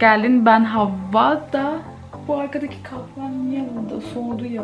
Geldin ben Havva da bu arkadaki kahven niye burada soğudu ya.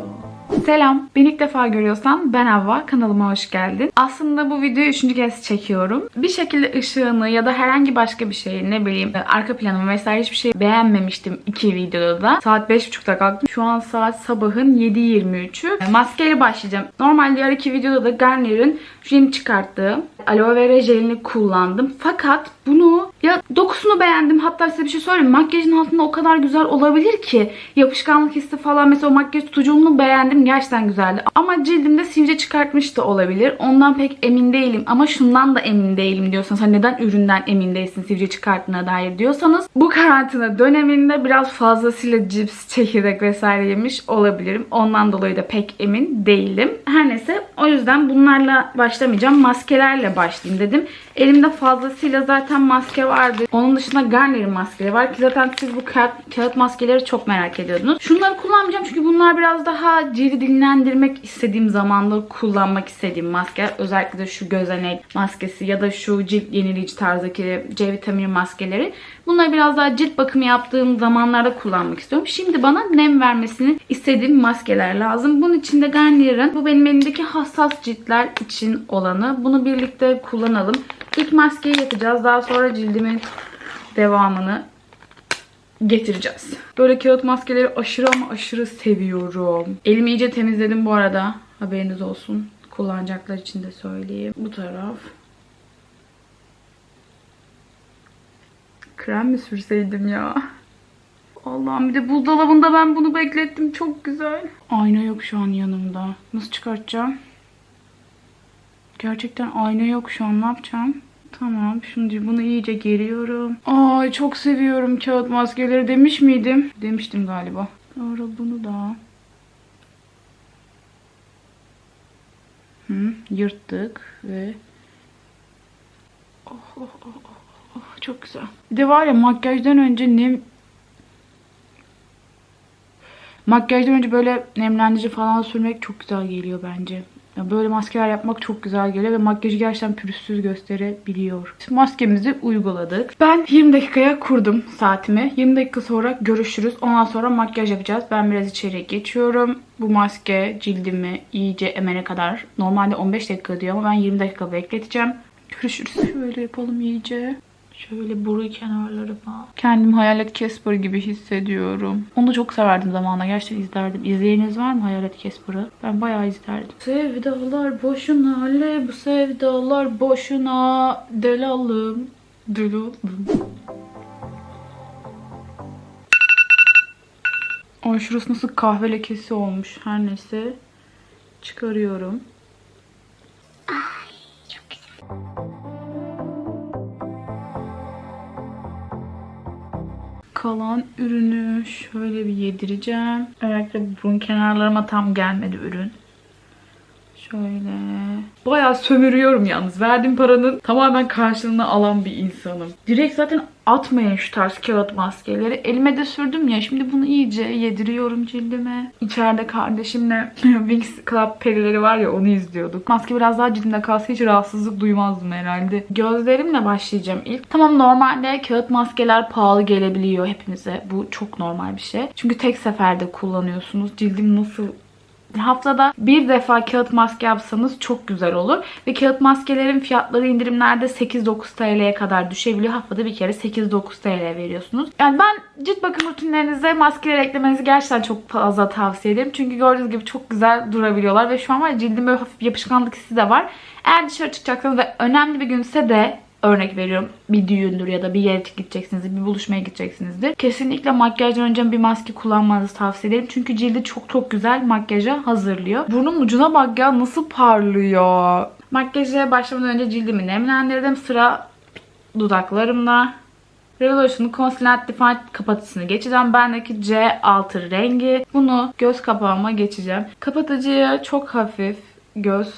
Selam. Beni ilk defa görüyorsan ben Havva. Kanalıma hoş geldin. Aslında bu videoyu üçüncü kez çekiyorum. Bir şekilde ışığını ya da herhangi başka bir şeyi ne bileyim arka planımı vesaire hiçbir şey beğenmemiştim iki videoda da. Saat 5.30'da kalktım. Şu an saat sabahın 7.23'ü. Maskeyle başlayacağım. Normalde diğer iki videoda da Garnier'in yeni çıkarttığı aloe vera jelini kullandım. Fakat bunu ya dokusunu beğendim. Hatta size bir şey söyleyeyim. Makyajın altında o kadar güzel olabilir ki. Yapışkanlık hissi falan mesela o makyaj tutuculuğunu beğendim. Gerçekten güzeldi. Ama cildimde sivilce çıkartmış da olabilir. Ondan pek emin değilim. Ama şundan da emin değilim diyorsanız. Hani neden üründen emin değilsin sivilce çıkarttığına dair diyorsanız. Bu karantina döneminde biraz fazlasıyla cips, çekirdek vesaire yemiş olabilirim. Ondan dolayı da pek emin değilim. Her neyse o yüzden bunlarla başlamayacağım. Maskelerle başlayayım dedim. Elimde fazlasıyla zaten maske vardı. Onun dışında Garnier'in maskeleri var ki zaten siz bu kağıt, kağıt maskeleri çok merak ediyordunuz. Şunları kullanmayacağım çünkü bunlar biraz daha cildi dinlendirmek istediğim zamanda kullanmak istediğim maske. Özellikle de şu gözenek maskesi ya da şu cilt yenileyici tarzdaki C vitamini maskeleri. Bunları biraz daha cilt bakımı yaptığım zamanlarda kullanmak istiyorum. Şimdi bana nem vermesini istediğim maskeler lazım. Bunun için de Garnier'in bu benim elimdeki hassas ciltler için olanı. Bunu birlikte kullanalım. İlk maskeyi yapacağız. Daha sonra cildimin devamını getireceğiz. Böyle kağıt maskeleri aşırı ama aşırı seviyorum. Elimi iyice temizledim bu arada. Haberiniz olsun. Kullanacaklar için de söyleyeyim. Bu taraf. Krem mi sürseydim ya? Allah'ım bir de buzdolabında ben bunu beklettim. Çok güzel. Ayna yok şu an yanımda. Nasıl çıkartacağım? Gerçekten ayna yok şu an. Ne yapacağım? Tamam. Şimdi bunu iyice geriyorum. Ay çok seviyorum kağıt maskeleri demiş miydim? Demiştim galiba. Sonra bunu da. Hı, yırttık ve oh, oh, oh, oh, oh, çok güzel. Bir de var ya makyajdan önce nem Makyajdan önce böyle nemlendirici falan sürmek çok güzel geliyor bence. Ya böyle maskeler yapmak çok güzel geliyor ve makyajı gerçekten pürüzsüz gösterebiliyor. Maskemizi uyguladık. Ben 20 dakikaya kurdum saatimi. 20 dakika sonra görüşürüz. Ondan sonra makyaj yapacağız. Ben biraz içeri geçiyorum. Bu maske cildimi iyice emene kadar. Normalde 15 dakika diyor ama ben 20 dakika bekleteceğim. Görüşürüz. Şöyle yapalım iyice. Şöyle boru kenarlarıma. Kendimi Hayalet Casper gibi hissediyorum. Onu da çok severdim zamanla. Gerçekten izlerdim. İzleyeniniz var mı Hayalet Casper'ı? Ben bayağı izlerdim. Sevdalar boşuna le bu sevdalar boşuna delalım. Delalım. Ay şurası nasıl kahve lekesi olmuş. Her neyse. Çıkarıyorum. Kalan ürünü şöyle bir yedireceğim. Özellikle burun kenarlarıma tam gelmedi ürün. Şöyle. Bayağı sömürüyorum yalnız. Verdiğim paranın tamamen karşılığını alan bir insanım. Direkt zaten atmayın şu tarz kağıt maskeleri. Elime de sürdüm ya. Şimdi bunu iyice yediriyorum cildime. İçeride kardeşimle Wings Club perileri var ya onu izliyorduk. Maske biraz daha cildimde kalsa hiç rahatsızlık duymazdım herhalde. Gözlerimle başlayacağım ilk. Tamam normalde kağıt maskeler pahalı gelebiliyor hepimize. Bu çok normal bir şey. Çünkü tek seferde kullanıyorsunuz. Cildim nasıl haftada bir defa kağıt maske yapsanız çok güzel olur. Ve kağıt maskelerin fiyatları indirimlerde 8-9 TL'ye kadar düşebiliyor. Haftada bir kere 8-9 TL veriyorsunuz. Yani ben cilt bakım rutinlerinize maskeler eklemenizi gerçekten çok fazla tavsiye ederim. Çünkü gördüğünüz gibi çok güzel durabiliyorlar. Ve şu an var ya cildim böyle hafif yapışkanlık hissi de var. Eğer dışarı çıkacaksanız ve önemli bir günse de örnek veriyorum bir düğündür ya da bir yere gideceksiniz, bir buluşmaya gideceksinizdir. Kesinlikle makyajdan önce bir maske kullanmanızı tavsiye ederim. Çünkü cildi çok çok güzel makyaja hazırlıyor. Burnun ucuna bak ya nasıl parlıyor. Makyaja başlamadan önce cildimi nemlendirdim. Sıra dudaklarımda. Revolution Concealer Define kapatıcısını geçeceğim. Bendeki C6 rengi. Bunu göz kapağıma geçeceğim. Kapatıcıyı çok hafif göz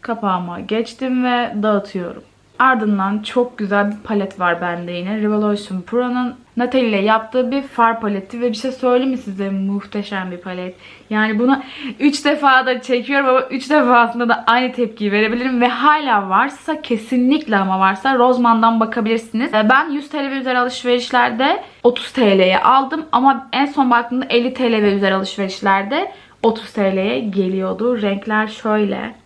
kapağıma geçtim ve dağıtıyorum. Ardından çok güzel bir palet var bende yine. Revolution Pro'nun Natalie ile yaptığı bir far paleti ve bir şey söyleyeyim mi size? Muhteşem bir palet. Yani bunu 3 defa da çekiyorum ama 3 defasında da aynı tepkiyi verebilirim ve hala varsa kesinlikle ama varsa Roseman'dan bakabilirsiniz. Ee, Ben 100 TL ve üzeri alışverişlerde 30 TL'ye aldım ama en son baktığımda 50 TL ve üzeri alışverişlerde 30 TL'ye geliyordu. Renkler şöyle.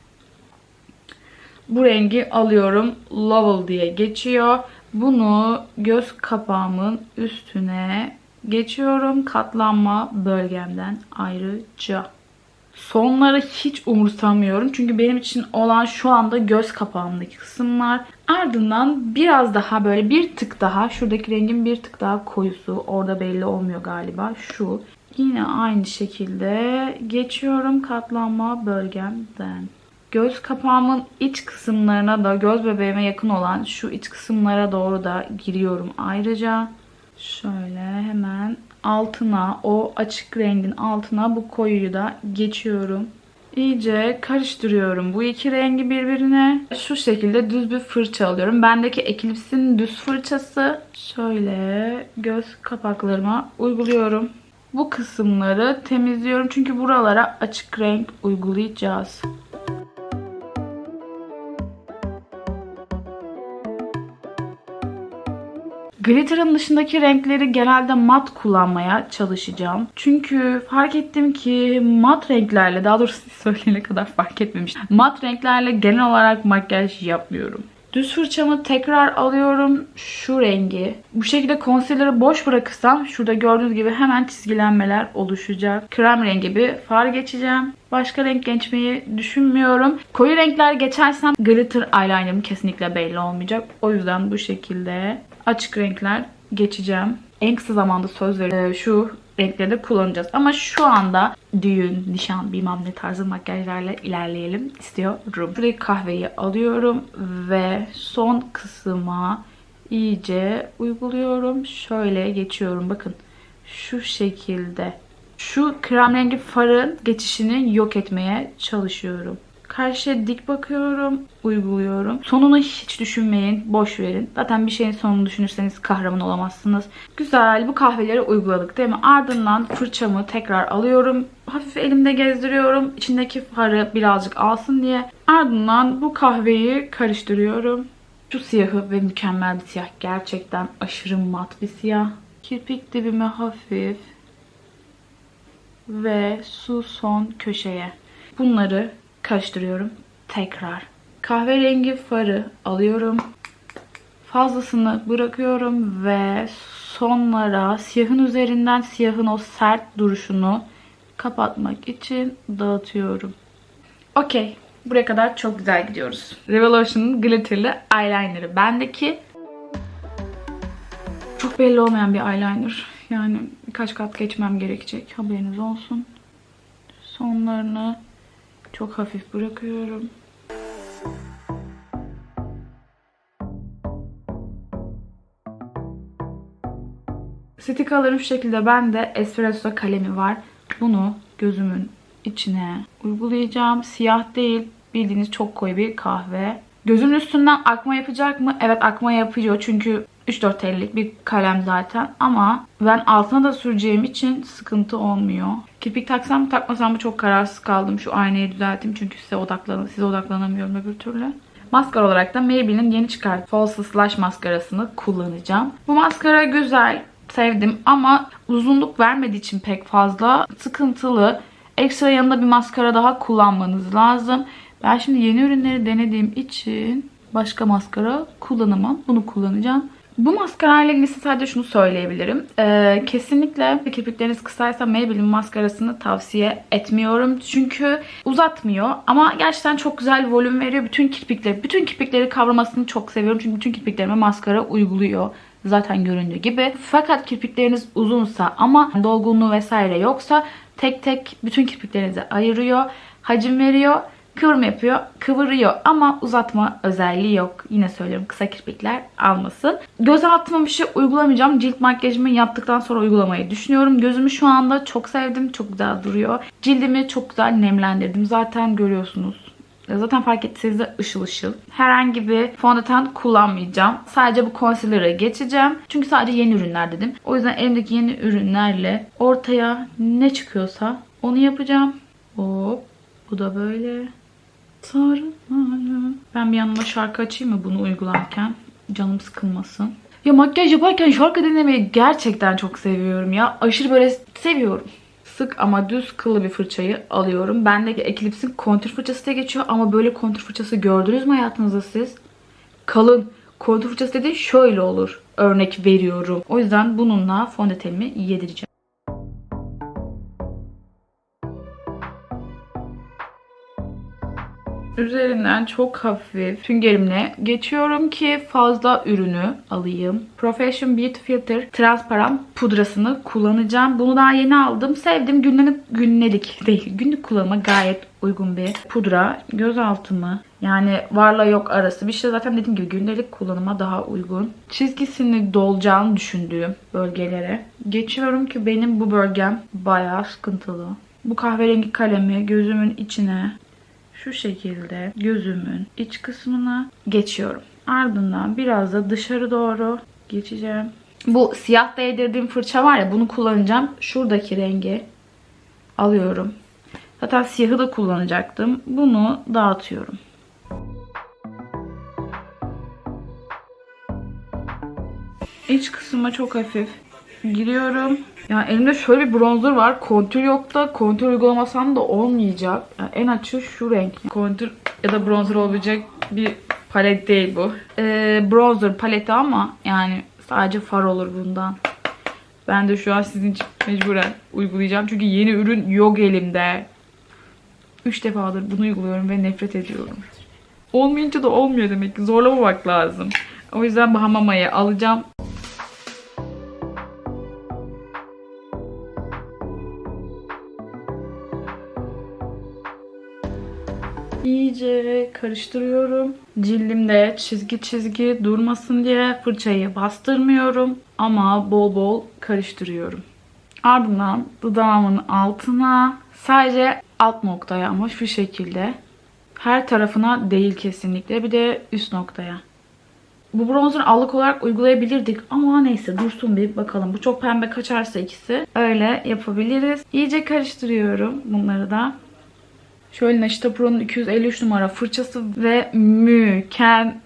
Bu rengi alıyorum. Lovell diye geçiyor. Bunu göz kapağımın üstüne geçiyorum. Katlanma bölgemden ayrıca. Sonları hiç umursamıyorum. Çünkü benim için olan şu anda göz kapağımdaki kısımlar. Ardından biraz daha böyle bir tık daha şuradaki rengin bir tık daha koyusu. Orada belli olmuyor galiba. Şu. Yine aynı şekilde geçiyorum katlanma bölgemden. Göz kapağımın iç kısımlarına da göz bebeğime yakın olan şu iç kısımlara doğru da giriyorum ayrıca. Şöyle hemen altına o açık rengin altına bu koyuyu da geçiyorum. İyice karıştırıyorum bu iki rengi birbirine. Şu şekilde düz bir fırça alıyorum. Bendeki Eclipse'in düz fırçası. Şöyle göz kapaklarıma uyguluyorum. Bu kısımları temizliyorum çünkü buralara açık renk uygulayacağız. Glitter'ın dışındaki renkleri genelde mat kullanmaya çalışacağım. Çünkü fark ettim ki mat renklerle, daha doğrusu söyleyene kadar fark etmemiştim. Mat renklerle genel olarak makyaj yapmıyorum. Düz fırçamı tekrar alıyorum. Şu rengi. Bu şekilde concealer'ı boş bırakırsam şurada gördüğünüz gibi hemen çizgilenmeler oluşacak. Krem rengi bir far geçeceğim. Başka renk geçmeyi düşünmüyorum. Koyu renkler geçersem glitter eyeliner'ım kesinlikle belli olmayacak. O yüzden bu şekilde açık renkler geçeceğim. En kısa zamanda söz veriyorum. Ee, Şu renkleri de kullanacağız. Ama şu anda düğün, nişan, bilmem ne tarzı makyajlarla ilerleyelim istiyorum. Burayı kahveyi alıyorum ve son kısma iyice uyguluyorum. Şöyle geçiyorum. Bakın şu şekilde. Şu krem rengi farın geçişini yok etmeye çalışıyorum. Karşıya dik bakıyorum, uyguluyorum. Sonunu hiç düşünmeyin, boş verin. Zaten bir şeyin sonunu düşünürseniz kahraman olamazsınız. Güzel, bu kahveleri uyguladık değil mi? Ardından fırçamı tekrar alıyorum. Hafif elimde gezdiriyorum. İçindeki farı birazcık alsın diye. Ardından bu kahveyi karıştırıyorum. Şu siyahı ve mükemmel bir siyah. Gerçekten aşırı mat bir siyah. Kirpik dibime hafif ve su son köşeye. Bunları karıştırıyorum tekrar. Kahverengi farı alıyorum. Fazlasını bırakıyorum ve sonlara siyahın üzerinden siyahın o sert duruşunu kapatmak için dağıtıyorum. Okey. Buraya kadar çok güzel gidiyoruz. Revolution'ın glitterlı eyeliner'ı bendeki. Çok belli olmayan bir eyeliner. Yani birkaç kat geçmem gerekecek. Haberiniz olsun. Sonlarını çok hafif bırakıyorum. Stikalarım şu şekilde. Bende espresso kalemi var. Bunu gözümün içine uygulayacağım. Siyah değil. Bildiğiniz çok koyu bir kahve. Gözümün üstünden akma yapacak mı? Evet akma yapıyor. Çünkü 3-4 TL'lik bir kalem zaten. Ama ben altına da süreceğim için sıkıntı olmuyor. Kirpik taksam mı takmasam mı çok kararsız kaldım. Şu aynayı düzelteyim çünkü size, odaklan size odaklanamıyorum öbür türlü. Maskara olarak da Maybelline'in yeni çıkarttığı False Slash maskarasını kullanacağım. Bu maskara güzel, sevdim ama uzunluk vermediği için pek fazla sıkıntılı. Ekstra yanında bir maskara daha kullanmanız lazım. Ben şimdi yeni ürünleri denediğim için başka maskara kullanamam. Bunu kullanacağım. Bu maskarayla ilgili sadece şunu söyleyebilirim. Ee, kesinlikle kirpikleriniz kısaysa Maybelline maskarasını tavsiye etmiyorum. Çünkü uzatmıyor ama gerçekten çok güzel volüm veriyor. Bütün kirpikleri, bütün kirpikleri kavramasını çok seviyorum. Çünkü bütün kirpiklerime maskara uyguluyor. Zaten göründüğü gibi. Fakat kirpikleriniz uzunsa ama dolgunluğu vesaire yoksa tek tek bütün kirpiklerinizi ayırıyor. Hacim veriyor kıvırma yapıyor, kıvırıyor ama uzatma özelliği yok. Yine söylüyorum kısa kirpikler almasın. Göz altıma bir şey uygulamayacağım. Cilt makyajımı yaptıktan sonra uygulamayı düşünüyorum. Gözümü şu anda çok sevdim. Çok güzel duruyor. Cildimi çok güzel nemlendirdim. Zaten görüyorsunuz. Zaten fark ettiyseniz de ışıl ışıl. Herhangi bir fondöten kullanmayacağım. Sadece bu concealer'ı geçeceğim. Çünkü sadece yeni ürünler dedim. O yüzden elimdeki yeni ürünlerle ortaya ne çıkıyorsa onu yapacağım. Hop. Bu da böyle. Sarılmalı. Ben bir yanıma şarkı açayım mı bunu uygularken? Canım sıkılmasın. Ya makyaj yaparken şarkı dinlemeyi gerçekten çok seviyorum ya. Aşırı böyle seviyorum. Sık ama düz kıllı bir fırçayı alıyorum. Bendeki Eclipse'in kontür fırçası diye geçiyor ama böyle kontür fırçası gördünüz mü hayatınızda siz? Kalın. Kontür fırçası dediğin şöyle olur. Örnek veriyorum. O yüzden bununla fondötenimi yedireceğim. Üzerinden çok hafif süngerimle geçiyorum ki fazla ürünü alayım. Profession Beauty Filter transparan pudrasını kullanacağım. Bunu daha yeni aldım. Sevdim. Günlük, günlük değil. Günlük kullanıma gayet uygun bir pudra. Göz altımı yani varla yok arası bir şey zaten dediğim gibi gündelik kullanıma daha uygun. Çizgisini dolacağını düşündüğüm bölgelere geçiyorum ki benim bu bölgem bayağı sıkıntılı. Bu kahverengi kalemi gözümün içine şu şekilde gözümün iç kısmına geçiyorum. Ardından biraz da dışarı doğru geçeceğim. Bu siyah değdirdiğim fırça var ya bunu kullanacağım. Şuradaki rengi alıyorum. Zaten siyahı da kullanacaktım. Bunu dağıtıyorum. İç kısma çok hafif giriyorum. Yani elimde şöyle bir bronzer var. Kontür yok da kontür uygulamasam da olmayacak. Yani en açığı şu renk. Kontür ya da bronzer olabilecek bir palet değil bu. Ee, bronzer paleti ama yani sadece far olur bundan. Ben de şu an sizin için mecburen uygulayacağım. Çünkü yeni ürün yok elimde. 3 defadır bunu uyguluyorum ve nefret ediyorum. Olmayınca da olmuyor demek ki. Zorlamamak lazım. O yüzden Bahamama'yı alacağım. İyice karıştırıyorum. Cildimde çizgi çizgi durmasın diye fırçayı bastırmıyorum ama bol bol karıştırıyorum. Ardından dudağımın altına sadece alt noktaya ama şu şekilde her tarafına değil kesinlikle bir de üst noktaya. Bu bronzer allık olarak uygulayabilirdik ama neyse dursun bir bakalım. Bu çok pembe kaçarsa ikisi öyle yapabiliriz. İyice karıştırıyorum bunları da. Şöyle Naşita Pro'nun 253 numara fırçası ve mükemmel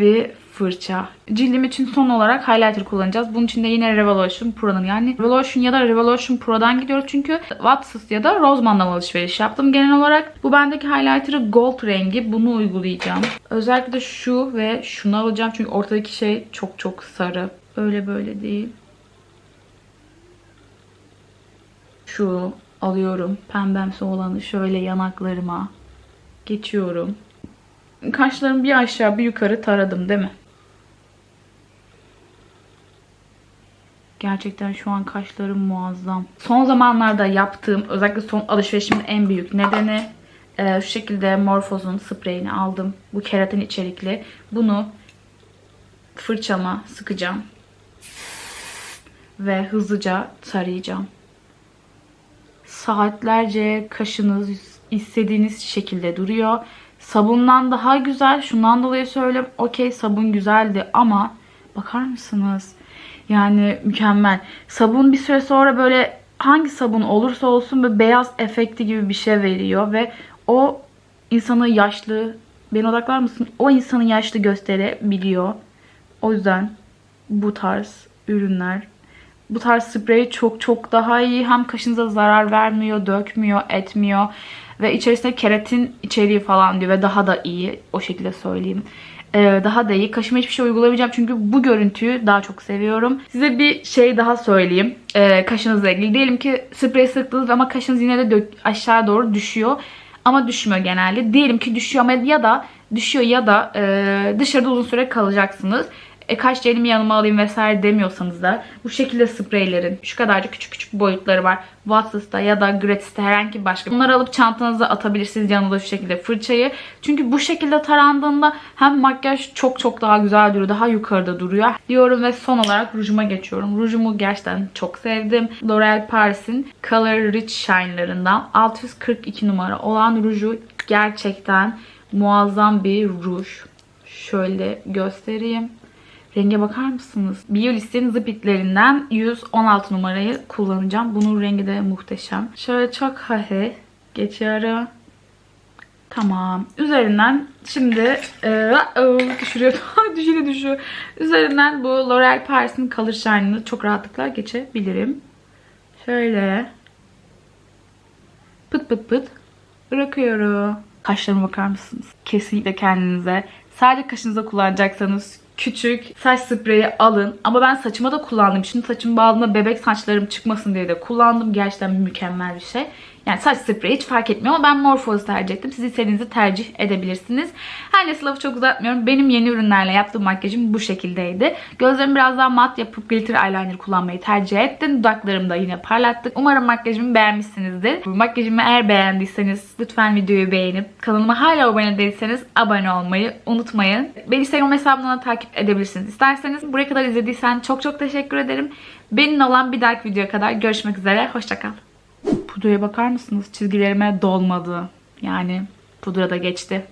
bir fırça. Cildim için son olarak highlighter kullanacağız. Bunun için de yine Revolution Pro'nun yani Revolution ya da Revolution Pro'dan gidiyoruz. Çünkü Watsons ya da Roseman'dan alışveriş yaptım genel olarak. Bu bendeki highlighter'ı gold rengi. Bunu uygulayacağım. Özellikle de şu ve şunu alacağım. Çünkü ortadaki şey çok çok sarı. Öyle böyle değil. Şu alıyorum. Pembemsi olanı şöyle yanaklarıma geçiyorum. Kaşlarımı bir aşağı bir yukarı taradım değil mi? Gerçekten şu an kaşlarım muazzam. Son zamanlarda yaptığım özellikle son alışverişimin en büyük nedeni e, şu şekilde Morphose'un spreyini aldım. Bu keratin içerikli. Bunu fırçama sıkacağım. Ve hızlıca tarayacağım saatlerce kaşınız istediğiniz şekilde duruyor. Sabundan daha güzel. Şundan dolayı söylüyorum. Okey sabun güzeldi ama bakar mısınız? Yani mükemmel. Sabun bir süre sonra böyle hangi sabun olursa olsun böyle beyaz efekti gibi bir şey veriyor ve o insanı yaşlı beni odaklar mısın? O insanı yaşlı gösterebiliyor. O yüzden bu tarz ürünler bu tarz sprey çok çok daha iyi. Hem kaşınıza zarar vermiyor, dökmüyor, etmiyor. Ve içerisinde keratin içeriği falan diyor ve daha da iyi. O şekilde söyleyeyim. Ee, daha da iyi. Kaşıma hiçbir şey uygulamayacağım çünkü bu görüntüyü daha çok seviyorum. Size bir şey daha söyleyeyim. Ee, kaşınızla ilgili. Diyelim ki sprey sıktınız ama kaşınız yine de dök aşağı doğru düşüyor. Ama düşmüyor genelde. Diyelim ki düşüyor ama ya da düşüyor ya da e, dışarıda uzun süre kalacaksınız e, kaç jelimi yanıma alayım vesaire demiyorsanız da bu şekilde spreylerin şu kadarcık küçük küçük boyutları var. Watsons'ta ya da Gratis'te herhangi başka. Bunları alıp çantanıza atabilirsiniz yanında şu şekilde fırçayı. Çünkü bu şekilde tarandığında hem makyaj çok çok daha güzel duruyor. Daha yukarıda duruyor. Diyorum ve son olarak rujuma geçiyorum. Rujumu gerçekten çok sevdim. L'Oreal Paris'in Color Rich Shine'larından 642 numara olan ruju Gerçekten muazzam bir ruj. Şöyle göstereyim. Renge bakar mısınız? Biolis'in zıpitlerinden 116 numarayı kullanacağım. Bunun rengi de muhteşem. Şöyle çok hafif geçiyorum. Tamam. Üzerinden şimdi e, oh, düşürüyor. düşüyor düşüyor. Üzerinden bu L'Oreal Paris'in Color Shine'ını çok rahatlıkla geçebilirim. Şöyle. Pıt pıt pıt. Bırakıyorum. Kaşlarıma bakar mısınız? Kesinlikle kendinize. Sadece kaşınıza kullanacaksanız küçük saç spreyi alın. Ama ben saçıma da kullandım. Şimdi saçım bağladığımda bebek saçlarım çıkmasın diye de kullandım. Gerçekten mükemmel bir şey. Yani saç spreyi hiç fark etmiyor ama ben Morpheus tercih ettim. Siz istediğinizi tercih edebilirsiniz. Her neyse lafı çok uzatmıyorum. Benim yeni ürünlerle yaptığım makyajım bu şekildeydi. Gözlerimi biraz daha mat yapıp glitter eyeliner kullanmayı tercih ettim. Dudaklarımı da yine parlattık. Umarım makyajımı beğenmişsinizdir. Bu makyajımı eğer beğendiyseniz lütfen videoyu beğenip kanalıma hala abone değilseniz abone olmayı unutmayın. Beni Instagram hesabımdan da takip edebilirsiniz. İsterseniz buraya kadar izlediysen çok çok teşekkür ederim. Benimle olan bir dahaki videoya kadar görüşmek üzere. Hoşçakal. Pudraya bakar mısınız? Çizgilerime dolmadı. Yani pudra da geçti.